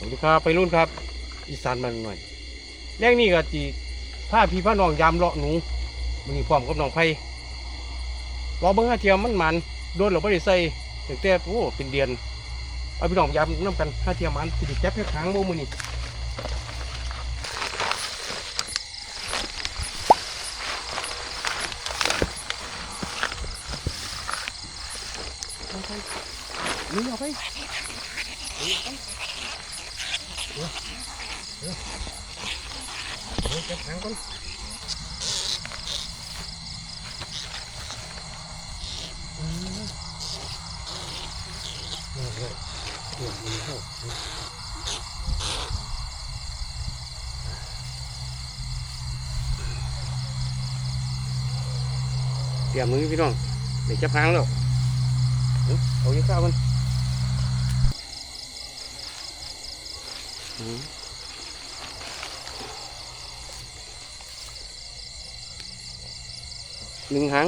สวัสดีครับไปรุ่นครับ อีสานมันหน่อยแรงนี้ก็จีผ้าพี่พระน้องยามเลาะหนูมันนี่พร้อมกับน้องไผ่รอเบิ้งห้าเทียมมันมันโดนเราไม่ได้ใส่ตั้งแต่โอ้เป็นเดือนเอาพี่น้องยามน้ำกันห้าเทียมมันสิดแจ๊บแค่ครั้งโมมือนี่เอาไปนี่เอาไป เดี๋ยวเก็บหางก่อนอืมนี่เลยเดี๋ หนึ่งหาง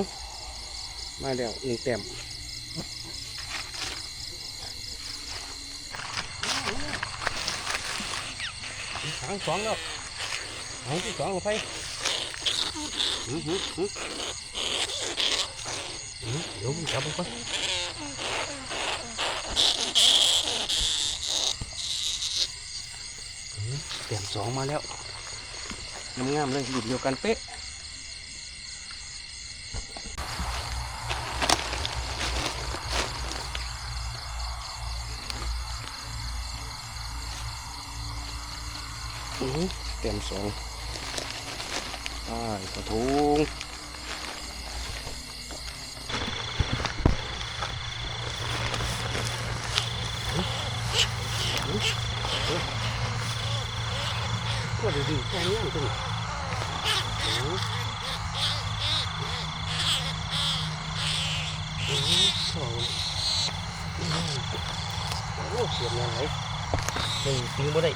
มาแล้วหนึ่งแต้มหางสองแล้วหางที่สองลงไปหืมหืมหืมหืมเดี๋ยวผมจับมันก่อนหืม แต้มสองมาแล้วงามๆเลยหยุดเดียวกันเป๊ะอือเต็มสองใช่กระทุงก็ ดีดีแค่นี้ตรงสองโอ้เสียงยังไงหนึ่งทิ้งบ่ได้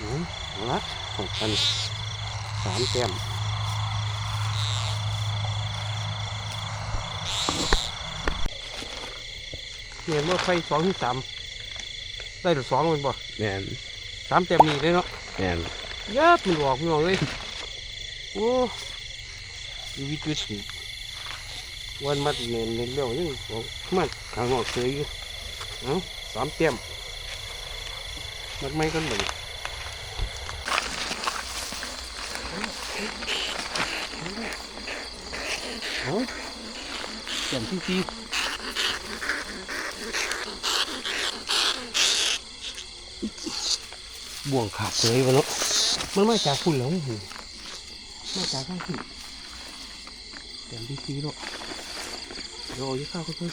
อืมเอาละหกพันสามเต็มเห็นว่าไฟสองที่สาม ได้หรือสองมันบ่แม่นสามเต็มนี่เลยเนาะแม่นยาดมันออกพี่น้องเลยโอ้ชีวิตวิถีวันมัดเน้นเน้นเร็วยังออกมันขางนอกเฉยอยู่เอ้าสามเต็มมัดไม่กันเหมือนเอาเสียงที่ที บ่วงขาดเลยวะเนาะมันมาจากคุณแล้วหูมาจากข้างคุณเสียงที่ทีเนาะเดี๋ยวเอายี่ข้าวก็เพิ่ม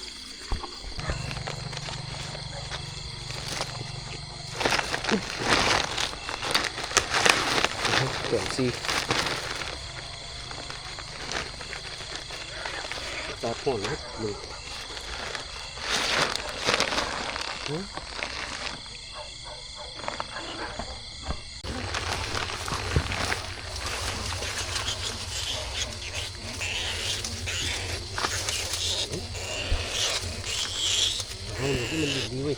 เสียงซีตาพ่นนะมึงฮะเอาหนูที่มันดีดีเว้ย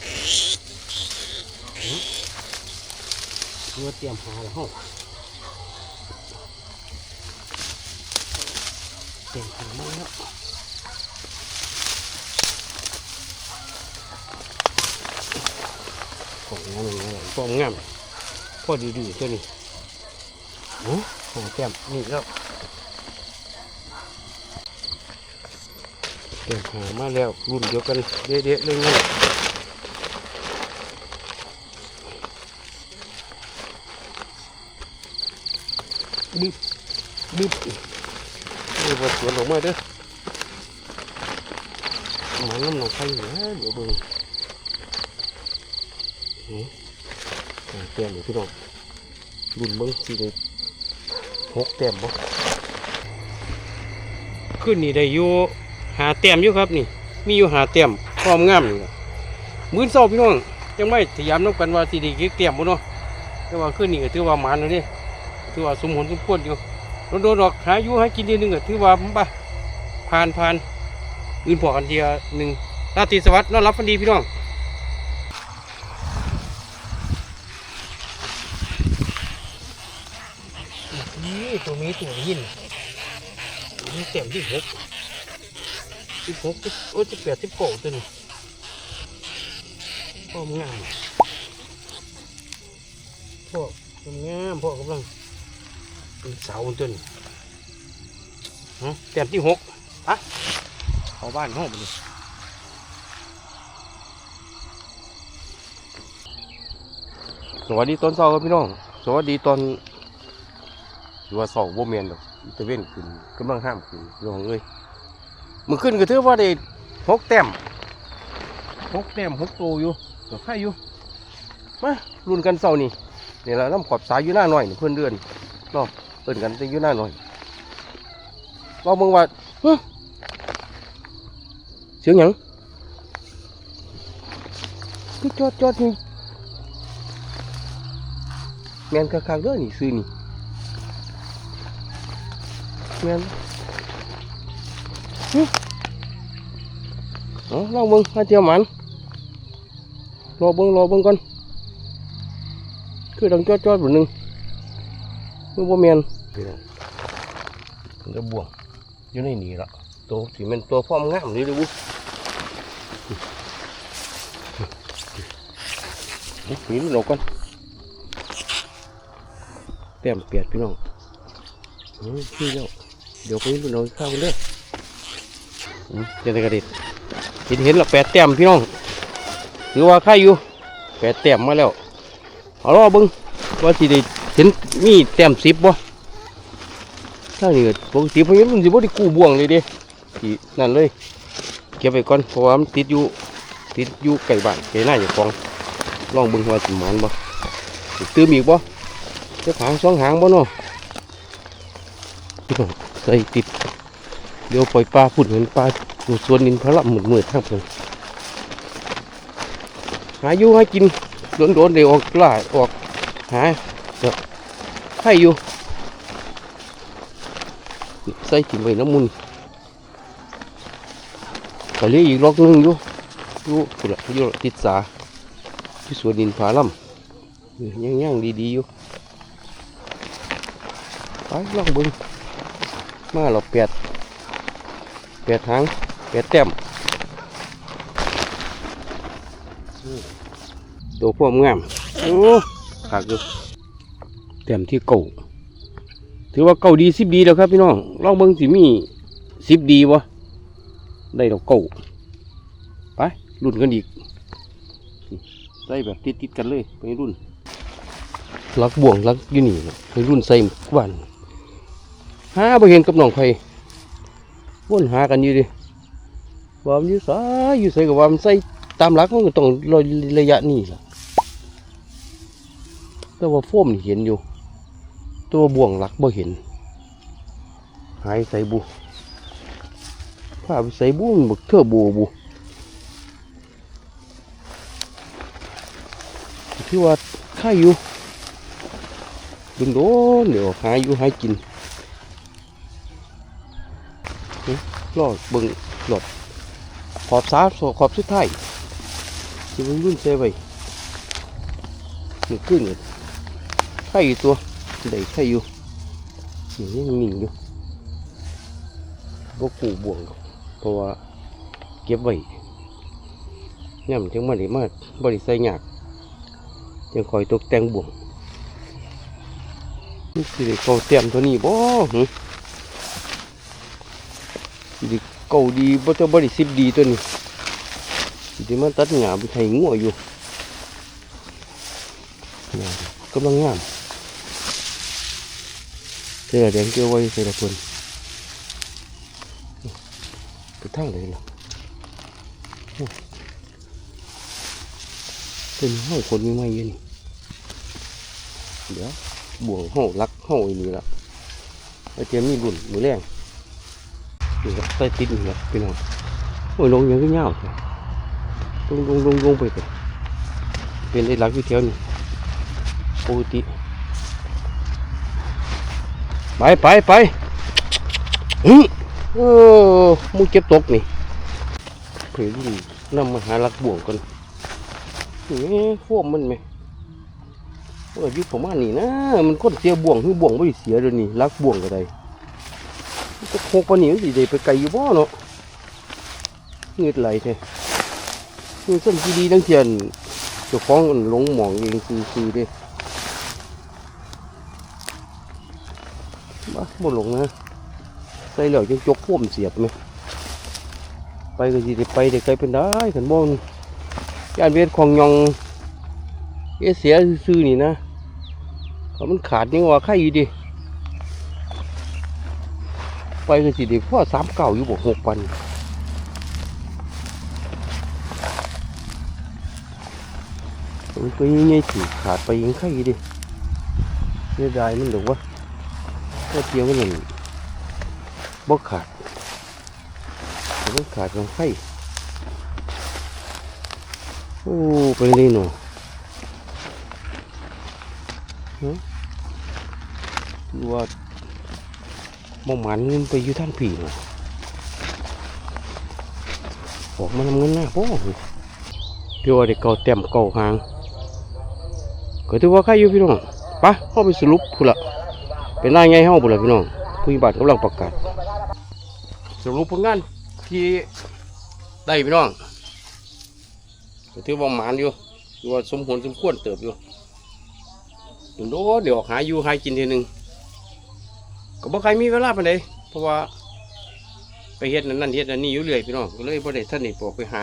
ฮะ เมื่อเตรียมหาแล้วเฮาเตรียมหามาแล้วของงามงามของงามพอดีดีตัวนี้โอ้หาแก้มนี่แล้วเก็บหามาแล้วรุ่นเดียวกันเด็ดๆเลยไงบึ๊บ บึ๊บนี่พอสวนออกมาเด้อมันน้ำหนองไฟเหนือเดี๋ยวเบิ่งเต็มเลยพี่น้องรุ่นเบิ้งสีได้หกเต็มบ่ขึ้นนี่ได้อยู่หาเต็มอยู่ครับนี่ มีอยู่หาเต็มพร้อมงามนี่มื้อเช้าพี่น้องยังไม่พยามนับกันว่าสีได้กี่เต็มบ่เนาะแต่ว่าขึ้นนี่ก็ถือว่าหมานแล้วเด้ถือว่าสมผลสมควรอยู่ โดนๆดอกหาอยู่หากินเดือนหนึงก็ถือว่าบ่ผ่านผ่านอื่นพอกันเดียวหนึ่งราตรีสวัสดิ์นอนรับฟันดีพี่น้องนี่ตัวนี้ตัวยินนี่เต็มที่หกสิบหกโอ้ยสิบแปดสิบเก้าตัวนี้พ่อมึงงามพ่อมึงงามพ่อกำลัง เป็นเสาตัวนี้ฮะเต็มที่หกอะเข้าบ้านห้องไปเลยสวัสดีตอนเช้าครับพี่น้อง สวัสดีตอนหรือว่าสองโบเมียนดอกอิตาเวนขึ้นกำลังห้ามขึ้นลองเลยมันขึ้นก็ถือว่าได้หกแต้มหกแต้มหกตัวอยู่ก็ใครอยู่มารุ่นกันเสาร์นี่เนี่ยเราน้ำขอบสายอยู่หน้าหน่อยนี่เพื่อนเดือนเนาะ เปิดกันจะอยู่หน้าหน่อยเราเบิ่งว่าเสียงหยังคือจอดจอดนี่แมนคักๆเด้อนี่ซื้อนี่แมนเอาลองเบิ่งมาเที่ยวมันรอเบิ่งรอเบิ่งก่อนคือดังจอดจอดๆบนหนึ่ง มันบ่แม่นมันจะบวงอยู่ในนี่ละตัวที่มันตัวพร้อมงามเลยเด้อบุหนีมันออกก่อนแต้มเปียดพี่น้องพี่เจ้าเดี๋ยวไปดูน้องข้าวกันเด้อเจตกระดิษเห็นเห็นหรอแปดแต้มพี่น้องหรือว่าใครอยู่แปดแต้มมาแล้วเอาล่อบิ้งว่าสิได้ เห็นมีแต้มสิบบ่ถ้าเนี่ก็ปกติพวกนี้มันสิบ่ได้กู้บ่วงเลยเด้ที่นั่นเลย เก็บไว้ก่อนเพราะว่ามันติดอยู่ติดอยู่ไก่บ้านไก่หน้าอย่าฟองลองเบิ้งว่าสิหมันบ่ตื้มอีกบ่จะหางสองหางบ่เนาะใส่ติดเดี๋ยวปล่อยปลาพุ่นเหมือนปลาอยู่สวนนินพระละหมื่นหมื่นทั้งเพิ่นหาอยู่ให้กินโดนโดนๆเดี๋ยวออกล่าออกหา เดี๋ยวให้อยู่ใส่กินไว้น้ำมุนก็เหลี้ยอีกล็อกนึงอยู่อยู่พุ่นละอยู่ติดสาที่สวนนินพระละยังยังๆดีๆอยู่ไปลองบิ่งมาเราเปียดเปียดหางเปียดแต้มตัวพวกงามโอ้ขากอยู่ แต้มที่เก่าถือว่าเก่าดีสิบดีแล้วครับพี่น้องลองเบิ้งสิมีสิบดีวะได้ดอกเก่าไปรุ่นกันอีกใส่แบบติดๆกันเลยไปรุ่นลักบ่วงลักอยู่นี่ไปรุ่นใส่กวนหาบ่เห็นกับน้องไผวนหากันอยู่ดิวามอยู่สายอยู่ไสก็ว่ามใส่ตามหลักมันก็ต้องรอยระยะนี้ล่ะแต่ว่าโฟมนี่เห็นอยู่ ตัวบ่วงหลักบ่เห็น หายใส่บุพาไปใส่บุมันบักเทือบัวบุที่ว่าค่ายอยู่ดึงโดนเดี๋ยวหายอยู่หายกินรอดบิ่งหลอดขอบสาขอบสุดท้ายที่มันรุ่นเซไว้มันขึ้นเลยไข่อยู่ตัว ได้ไข่อยู่นี่ยังนิ่งอยู่บ่กูบ่วงเพราะว่าเก็บไว้ย่ำถึงมันได้มาบริใส่ยากยังคอยตกแต่งบ่วงนี่สิได้เกาเตรียมตัวนี้บ่หึดีเกาดีบ่จะบ่ได้สิบดีตัวนี้สิมาตัดหญ้าไปไถงัวอยู่กำลังงาม เสื้อแดงเกี่ยวไว้ใส่ละพิ่นไปทางไหนล่ะเป็นห้องคนไมีไม้อยืนเดี๋ยวบ่วงห้องรักห้องอีนี่ละไอ้เจมมีบุญมือแรงนี่ครับใส่ติดนี่ครับพี่น้องโอ้ยลงยังก็เงาลงลงลงลงไปก่อนเป็นไอ้หลักวิเทียวนี่ปกติ ไปไปไปหึโอ้มูเก็บตกนี่เพื่อนนำมาหาลักบ่วงกันนี่โฟมมันไหมเอออยู่ประมาณนี้นะ มันคนเสียบ่วงคือบ่วงไม่ด้เสียเดี๋ยวนี้ลักบ่วงก็ได้มันจะโคกปานนี้มันสิได้ไปไกลอยู่บ่เนาะเงืดไหลแท้นี่ส้นที่ดีทั้งเทียนจ้าของหลงหมองเองคือๆเด้ บ้าบ่หลงนะใส่เหลือจังจกพ่วมเสียบไหมไปก็สิได้ไปได้ไกลเป็นได้ขันบ่นยานเวทของยองเอเสียซื่อนี่นะเขามันขาดนี่ว่าใครอยู่ดิไปก็สิได้พ่อสามเก่าอยู่บอกหกปันมันก็ยังไงสิขาดไปยังใครอยู่ดิเสียดายมันหรือวะ ถ้าเทียงมันนั่นบ่ขาดมันขาดของไฟโอ้ไปเลยหนูฮะดูว่ามองหมันไปอยู่ท่านผีหนูออกมาทำเงินหน้าโอ้พี่ว่าเด็กเก่าเต็มเก่าหางก็ถือว่าใครอยู่พี่น้องปะเข้าไปสรุปพูดละ เป็นหน้าไงเฮาพูดละพี่น้องผู้ยิบัตรกำลังประกาศสรุปผลงานที่ได้พี่น้องถือว่าหมานอยู่ถือว่าสมผลสมควรเติบอยู่โดเดี๋ยวหาอยู่หากินทีหนึ่งก็บ่ใครมีเวลาปานใดเพราะว่าไปเฮ็ดนั่นนั่นเฮ็ดนั่นนี่อยู่เรื่อยพี่น้องก็เลยบ่ได้ท่านนี่ปอกไปหา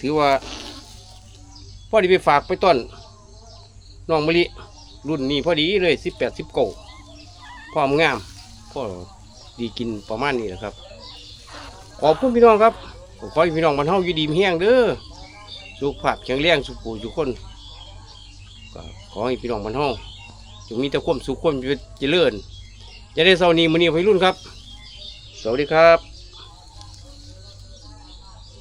ถือว่าพอดีไปฝากไปต้นน้องมะลิ รุ่นนี้พอดีเลยสิบแปดสิบเก้าพร้อมงามพ่อดีกินประมาณนี้แหละครับ ขอบคุณพี่น้องครับขอให้พี่น้องมันเฮาอยู่ดีมีแห้งเด้อสุขภาพแข็งแรงสุขปู่ทุกคนขอให้พี่น้องมันเฮาจงมีแต่ความสุขความเจริญจะได้เสาร์นี้มื้อนี้ไปรุ่นครับ สวัสดีครับ